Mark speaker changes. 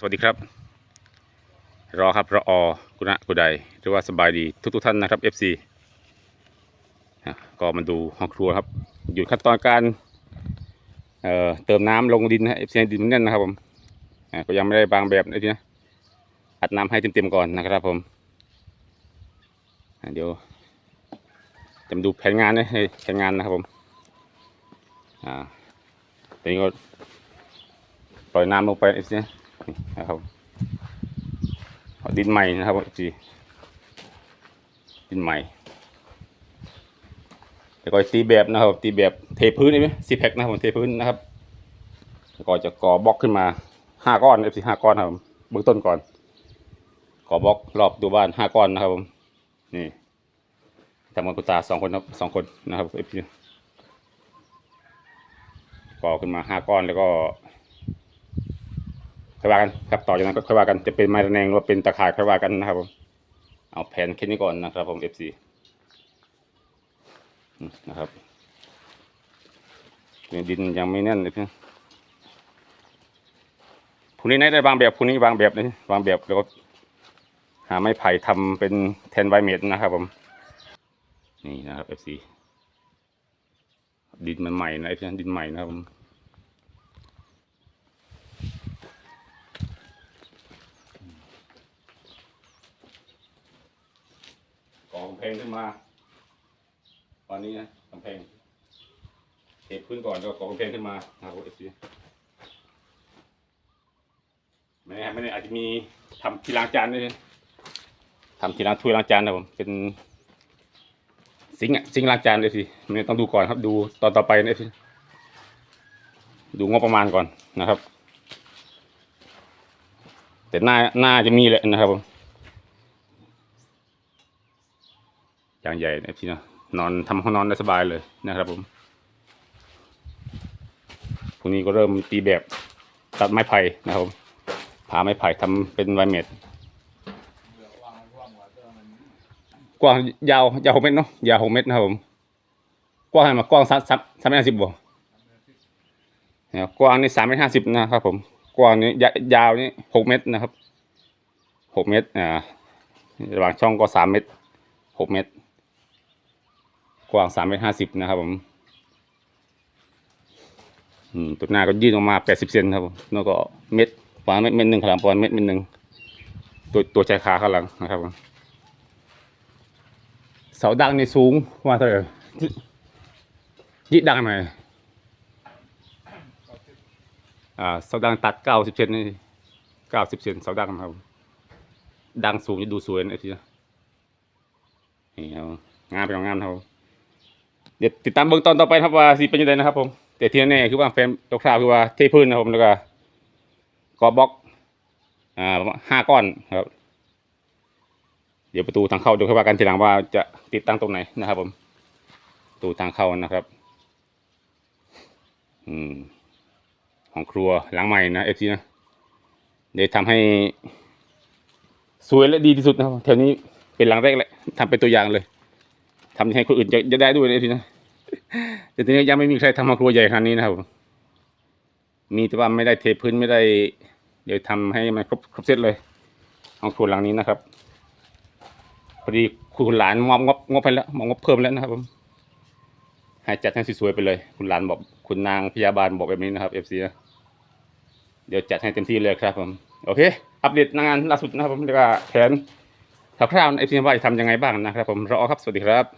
Speaker 1: สวัสดีครับ รอครับรออกุณะกุใดหรือว่าสบายดีทุกทุกท่านนะครับ FC ก็มาดูห้องครัวครับ อยู่ขั้นตอนการเเติมน้ำลงดินนะ FC ให้ดินมันแน่นนะครับผมก็ยังไม่ได้บางแบบนะทีนะอัดน้ำให้เต็มๆก่อนนะครับผมเดี๋ยวจะมาดูแผนงานนะแผนงานนะครับผมอ่าตอนนี้ก็ปล่อยน้ำลงไป FC นะนี่ นะครับเอาดินใหม่นะครับจีดินใหม่แล้วก็ตีแบบนะครับ ตีแบบเทพื้นนี่ไหมซีแพ็คนะครับผมเทพื้นนะครับแล้วก็จะก่อบล็อกขึ้นมาห้าก้อนเอฟซีห้าก้อนครับเบื้องต้นก่อน ก่อบล็อกรอบตัวบ้านห้าก้อนนะครับผมนี่ทำกับคุตาสองคนครับสองคนนะครับเอฟซีก่อขึ้นมาห้าก้อนแล้วก็ ค่อยว่ากันครับต่อจากนั้นก็ค่อยว่ากันจะเป็นไม้ระแนงหรือว่าเป็นตะข่ายค่อยว่ากันนะครับผมเอาแผ่นแค่นี้ก่อนนะครับ ผม FC อืมนะครับดินยังไม่แน่นเลยพี่พรุ่งนี้ได้บางแบบพรุ่งนี้วางแบบนี่วางแบบแล้วก็หาไม้ไผ่ทำเป็นแทนไวเมดนะครับ ผม นี่นะครับ FC ดินมันใหม่นะไอ้พี่ดินใหม่นะครับผม ก่อกำแพงขึ้นมา ตอนนี้นะกำแพงเทพื้นก่อนก็ก่อกำแพงขึ้นมานะครับเอฟซีไม่แน่ไม่แน่อาจจะมีทำที่ล้างจานด้วยทำที่ล้างถ้วยล้างจานนะผมเป็นซิงค์อะซิงค์ล้างจานเอฟซีไม่แน่ต้องดูก่อนครับดูตอนต่อไปนะเอฟซีดูงบประมาณก่อนนะครับ แต่หน้าหน้าจะมีแหละนะครับผม อย่างใหญ่นะพี่เนาะนอนทำห้องนอนได้สบายเลยนะครับผมพรุ่งนี้ก็เริ่มตีแบบตัดไม้ไผ่นะครับผมผ่าไม้ไผ่ทำเป็นไวเมดกว้างยาวยาวหกเมตรเนาะยาวหกเมตรนะครับผมกว้างมากว้างสามสามสามเมตรห้าสิบบ่กว้างนี่สามเมตรห้าสิบนะครับผมกว้างนี่ยายาวนี่หกเมตรนะครับหกเมตรอ่าระหว่างช่องก็สามเมตรหกเมตร กว้างสามเมตรห้าสิบนะครับผมตัวหน้าก็ยื่นออกมาแปดสิบเซนครับแล้วก็เม็ดประมาณเม็ดเม็ดหนึ่งขลังประมาณเม็ดเม็ดหนึ่งตัวตัวชายคาข้างหลังนะครับผมเสาดังในสูงว่าเท่าไหร่ยิ่ดังไหมอ่าเสาดังตัดเก้าสิบเซนนี่เก้าสิบเซนเสาดังครับ ดังสูงจะดูสวยนะทีนะนี่ครับงามไปของงามครับ เดี๋ยวติดตามเบื้องตอนต่อไปครับว่าสิเป็นยังไงนะครับ ผมแต่ที่แน่ๆคือว่าแฟนคราวคือว่าเทพื้นนะครับผมแล้วก็กอบล็อกอ่าประมาณห้าก้อนครับ เดี๋ยวประตูทางเข้าเดี๋ยวค่อยว่ากันทีหลังว่าจะติดตั้งตรงไหนนะครับ ผมประตูทางเข้านะครับ อืมของครัวหลังใหม่นะเอฟซีนะเดี๋ยวทำให้ สวยและดีที่สุดนะครับแถวนี้เป็นหลังแรกแหละทำเป็นตัวอย่างเลย ทำให้คนอื่นจะจะได้ด้วยนะทีนะแต่ทีนี้ยังไม่มีใครทำมาครัวใหญ่ขนาดนี้นะครับมีแต่ว่าไม่ได้เทพื้นไม่ได้ เดี๋ยวทำให้มันครบครบเซตเลยของครัวหลังนี้นะครับพอดีคุณหลานมอบงบงบไปแล้วมอบงบเพิ่มแล้วนะครับผมให้จัดให้สวยๆไปเลย คุณหลานบอกคุณนางพยาบาลบอกแบบนี้นะครับเอฟซีนะเดี๋ยวจัดให้เต็มที่เลยครับผมโอเค อัปเดตงานล่าสุดนะครับผมแล้วก็แผน คร่าวๆเอฟซีว่าจะทำยังไงบ้างนะครับผมรอครับ สวัสดีครับ